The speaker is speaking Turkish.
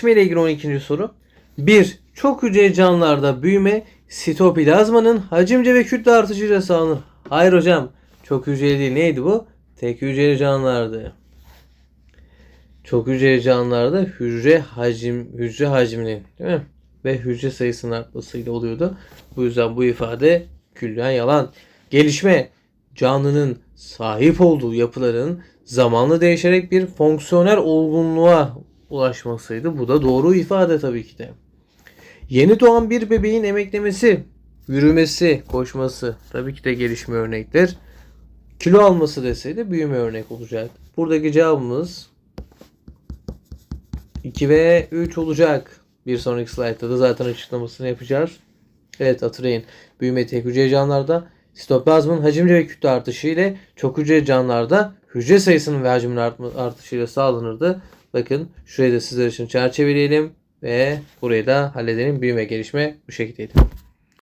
gelişme ile ilgili 12. soru. 1. Çok hücreli canlılarda büyüme sitoplazmanın hacimce ve kütle artışıyla sağlanır. Hayır hocam. Çok hücreli değil. Neydi bu? Tek hücreli canlılardı. Çok hücreli canlılarda hücre hacim hücre hacminin değil mi? Ve hücre sayısının artmasıyla oluyordu. Bu yüzden bu ifade külliyen yalan. Gelişme canlının sahip olduğu yapıların zamanla değişerek bir fonksiyonel olgunluğa ulaşmasıydı. Bu da doğru ifade tabii ki de. Yeni doğan bir bebeğin emeklemesi, yürümesi, koşması tabii ki de gelişme örnektir. Kilo alması deseydi büyüme örnek olacak. Buradaki cevabımız 2 ve 3 olacak. Bir sonraki slaytta da zaten açıklamasını yapacağız. Evet hatırlayın. Büyüme tek hücreli canlılarda sitoplazmanın hacimce ve kütle artışı ile çok hücreli canlılarda hücre sayısının ve hacminin artma, artışıyla sağlanırdı. Bakın şurayı da sizler için çerçeveleyelim ve burayı da halledelim. Büyüme gelişme bu şekildeydi.